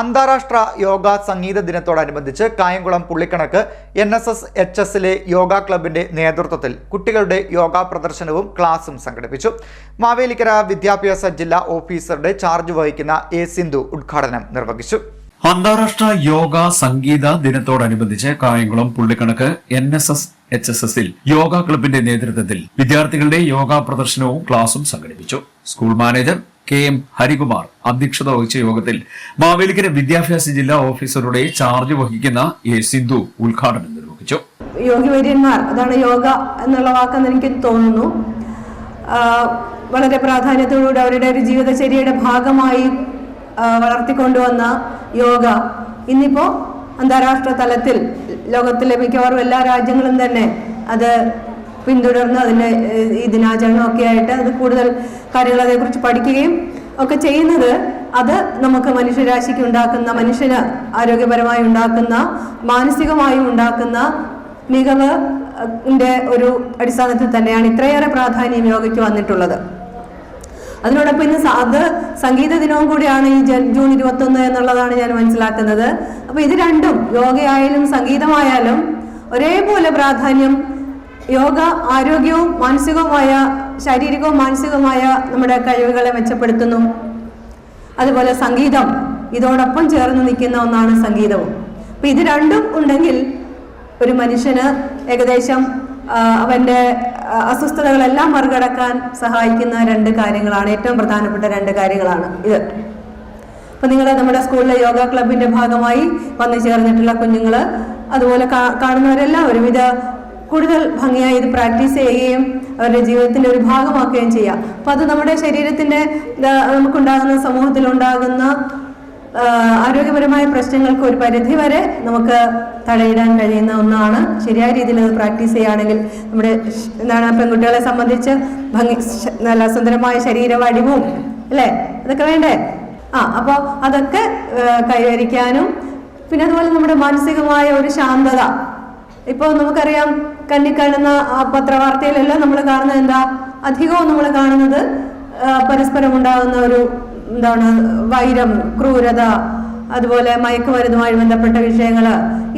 അന്താരാഷ്ട്ര യോഗ സംഗീത ദിനത്തോടനുബന്ധിച്ച് Kayamkulam Pullikkanakku N S S H എസിലെ യോഗ ക്ലബിന്റെ നേതൃത്വത്തിൽ കുട്ടികളുടെ യോഗ പ്രദർശനവും ക്ലാസും സംഘടിപ്പിച്ചു. മാവേലിക്കര വിദ്യാഭ്യാസ ജില്ലാ ഓഫീസറുടെ ചാർജ് വഹിക്കുന്ന എ സിന്ധു ഉദ്ഘാടനം നിർവഹിച്ചു. അന്താരാഷ്ട്ര യോഗ സംഗീത ദിനത്തോടനുബന്ധിച്ച് Kayamkulam Pullikkanakku N S S H S എസിൽ യോഗ ക്ലബിന്റെ നേതൃത്വത്തിൽ വിദ്യാർത്ഥികളുടെ യോഗ പ്രദർശനവും ക്ലാസും സംഘടിപ്പിച്ചു. School manager K M Harikumar അധ്യക്ഷത വഹിച്ച യോഗത്തിൽ മാവേലിക്കര വിദ്യാഭ്യാസ ജില്ലാ ഓഫീസറുടെ ചാർജ് വഹിക്കുന്ന എ സിന്ധു ഉദ്ഘാടനം നിർവഹിച്ചു. യോഗിവര്യന്മാർ അതാണ് യോഗ എന്നുള്ള വാക്കെന്ന് എനിക്ക് തോന്നുന്നു. വളരെ പ്രാധാന്യത്തോടുകൂടി അവരുടെ ഒരു ജീവിതചര്യയുടെ ഭാഗമായി വളർത്തിക്കൊണ്ടുവന്ന യോഗ ഇന്നിപ്പോൾ അന്താരാഷ്ട്ര തലത്തിൽ ലോകത്തിലെ മിക്കവാറും എല്ലാ രാജ്യങ്ങളും തന്നെ അത് പിന്തുടർന്ന് അതിന്റെ ഈ ദിനാചരണമൊക്കെ ആയിട്ട് അത് കൂടുതൽ കാര്യങ്ങൾ അതേക്കുറിച്ച് പഠിക്കുകയും ഒക്കെ ചെയ്യുന്നത് അത് നമുക്ക് മനുഷ്യരാശിക്ക് ഉണ്ടാക്കുന്ന മനുഷ്യന് ആരോഗ്യപരമായി ഉണ്ടാക്കുന്ന മാനസികമായും ഉണ്ടാക്കുന്ന മികവ് ഒരു അടിസ്ഥാനത്തിൽ തന്നെയാണ് ഇത്രയേറെ പ്രാധാന്യം യോഗയ്ക്ക് വന്നിട്ടുള്ളത്. അതിനോടൊപ്പം ഇന്ന് അത് സംഗീത ദിനവും കൂടിയാണ് ഈ ജൂൺ ഇരുപത്തൊന്ന് എന്നുള്ളതാണ് ഞാൻ മനസ്സിലാക്കുന്നത്. അപ്പൊ ഇത് രണ്ടും യോഗയായാലും സംഗീതമായാലും ഒരേപോലെ പ്രാധാന്യം യോഗ ആരോഗ്യവും മാനസികവുമായ ശാരീരികവും മാനസികവുമായ നമ്മുടെ കഴിവുകളെ മെച്ചപ്പെടുത്തുന്നു. അതുപോലെ സംഗീതം ഇതോടൊപ്പം ചേർന്ന് നിൽക്കുന്ന ഒന്നാണ് സംഗീതവും. അപ്പൊ ഇത് രണ്ടും ഉണ്ടെങ്കിൽ ഒരു മനുഷ്യന് ഏകദേശം അവന്റെ അസ്വസ്ഥതകളെല്ലാം മറികടക്കാൻ സഹായിക്കുന്ന രണ്ട് കാര്യങ്ങളാണ് ഏറ്റവും പ്രധാനപ്പെട്ട രണ്ട് കാര്യങ്ങളാണ് ഇത്. അപ്പൊ നിങ്ങൾ നമ്മുടെ സ്കൂളിലെ യോഗ ക്ലബിന്റെ ഭാഗമായി വന്നു ചേർന്നിട്ടുള്ള കുഞ്ഞുങ്ങൾ അതുപോലെ കാണുന്നവരെല്ലാം ഇത് കൂടുതൽ ഭംഗിയായി ഇത് പ്രാക്ടീസ് ചെയ്യുകയും അവരുടെ ജീവിതത്തിന്റെ ഒരു ഭാഗമാക്കുകയും ചെയ്യാം. അപ്പൊ അത് നമ്മുടെ ശരീരത്തിന്റെ ആ, നമുക്കുണ്ടാകുന്ന സമൂഹത്തിൽ ഉണ്ടാകുന്ന ആരോഗ്യപരമായ പ്രശ്നങ്ങൾക്ക് ഒരു പരിധി വരെ നമുക്ക് തടയിടാൻ കഴിയുന്ന ഒന്നാണ്. ശരിയായ രീതിയിൽ അത് പ്രാക്ടീസ് ചെയ്യുകയാണെങ്കിൽ നമ്മുടെ എന്താണ് പെൺകുട്ടികളെ സംബന്ധിച്ച് ഭംഗി നല്ല സുന്ദരമായ ശരീരവടിവും അല്ലേ? അതൊക്കെ വേണ്ടേ? ആ അപ്പോൾ അതൊക്കെ കൈവരിക്കാനും പിന്നെ അതുപോലെ നമ്മുടെ മാനസികമായ ഒരു ശാന്തത ഇപ്പോൾ നമുക്കറിയാം കണ്ണി കാണുന്ന ആ പത്രവാർത്തയിലെല്ലാം നമ്മൾ കാണുന്നത് എന്താ? അധികവും നമ്മൾ കാണുന്നത് പരസ്പരം ഉണ്ടാകുന്ന ഒരു എന്താണ് വൈരം ക്രൂരത അതുപോലെ മയക്കുമരുന്നുമായി ബന്ധപ്പെട്ട വിഷയങ്ങൾ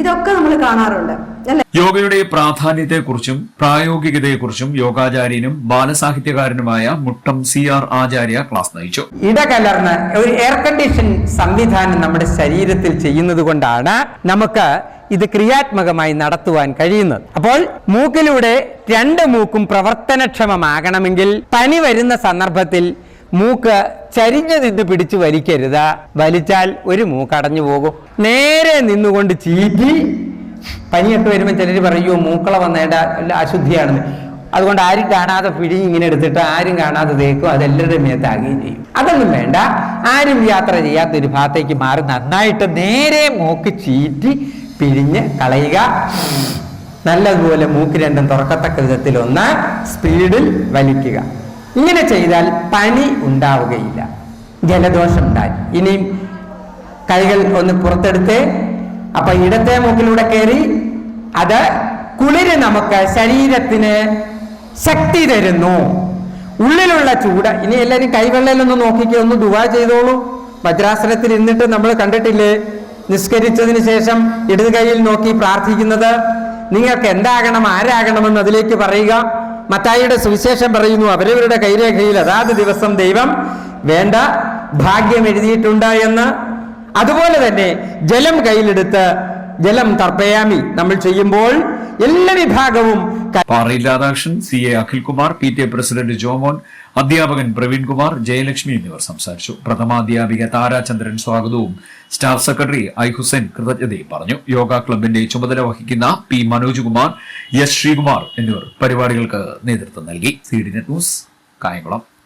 ഇതൊക്കെ നമ്മൾ കാണാറുണ്ട്. അല്ലെ? യോഗയുടെ പ്രാധാന്യത്തെക്കുറിച്ചും പ്രായോഗികതയെക്കുറിച്ചും യോഗാചാര്യനും ബാലസാഹിത്യകാരനുമായ Muttam C R Acharya class നയിച്ചു. ഇടകലർന്ന് ഒരു എയർ കണ്ടീഷൻ സംവിധാനം നമ്മുടെ ശരീരത്തിൽ ചെയ്യുന്നത് കൊണ്ടാണ് നമുക്ക് ഇത് ക്രിയാത്മകമായി നടത്തുവാൻ കഴിയുന്നത്. അപ്പോൾ മൂക്കിലൂടെ രണ്ട് മൂക്കും പ്രവർത്തനക്ഷമമാകണമെങ്കിൽ പനി വരുന്ന സന്ദർഭത്തിൽ മൂക്ക് ചരിഞ്ഞു നിന്ന് പിടിച്ചു വലിക്കരുത്. വലിച്ചാൽ ഒരു മൂക്ക് അടഞ്ഞു പോകും. നേരെ നിന്നുകൊണ്ട് ചീറ്റി പനിയൊക്കെ വരുമ്പോൾ ചിലർ പറയുമോ മൂക്കള വന്നേണ്ട അശുദ്ധിയാണെന്ന്. അതുകൊണ്ട് ആരും കാണാതെ പിഴി ഇങ്ങനെ എടുത്തിട്ട് ആരും കാണാതെ തേക്കും അതെല്ലാവരുടെ മേത്താകുകയും ചെയ്യും. അതൊന്നും വേണ്ട. ആരും യാത്ര ചെയ്യാത്ത ഒരു ഭാഗത്തേക്ക് മാറി നന്നായിട്ട് നേരെ മൂക്ക് ചീറ്റി പിഴിഞ്ഞ് കളയുക. നല്ലതുപോലെ മൂക്ക് രണ്ടും തുറക്കത്തക്ക വിധത്തിൽ ഒന്ന് സ്പീഡിൽ വലിക്കുക. ഇങ്ങനെ ചെയ്താൽ പനി ഉണ്ടാവുകയില്ല. ജലദോഷം ഉണ്ടായി ഇനിയും കൈകൾ ഒന്ന് പുറത്തെടുത്ത് അപ്പൊ ഇടത്തെ മൂക്കിലൂടെ കയറി അത് കുളിര് നമുക്ക് ശരീരത്തിന് ശക്തി തരുന്നു. ഉള്ളിലുള്ള ചൂട്. ഇനി എല്ലാവരും കൈവെള്ളയിലൊന്ന് നോക്കിക്കോ ഒന്ന് ദുവാ ചെയ്തോളൂ. വജ്രാസനത്തിൽ ഇരുന്നിട്ട് നമ്മൾ കണ്ടിട്ടില്ലേ? നിസ്കരിച്ചതിന് ശേഷം ഇടത് കൈയിൽ നോക്കി പ്രാർത്ഥിക്കുന്നത്. നിങ്ങൾക്ക് എന്താകണം ആരാകണമെന്ന് അതിലേക്ക് പറയുക. മത്തായിയുടെ സുവിശേഷം പറയുന്നു അവരവരുടെ കൈരേഖയിൽ അതാത് ദിവസം ദൈവം വേണ്ട ഭാഗ്യം എഴുതിയിട്ടുണ്ട് എന്ന്. അതുപോലെ തന്നെ ജലം കയ്യിലെടുത്ത് ജലം തർപ്പയാമി നമ്മൾ ചെയ്യുമ്പോൾ എല്ലാ വിഭാഗവും പാറയിൽ Radhakrishnan C A Akhilkumar P T A president Jomon അധ്യാപകൻ പ്രവീൺകുമാർ ജയലക്ഷ്മി എന്നിവർ സംസാരിച്ചു. പ്രഥമാധ്യാപിക താരാചന്ദ്രൻ സ്വാഗതവും. സ്റ്റാഫ് സെക്രട്ടറി ഐ ഹുസൈൻ കൃതജ്ഞതയും പറഞ്ഞു. യോഗ ക്ലബിന്റെ ചുമതല വഹിക്കുന്ന പി മനോജ് കുമാർ എസ് ശ്രീകുമാർ എന്നിവർ പരിപാടികൾക്ക് നേതൃത്വം നൽകി. C D news Kayamkulam.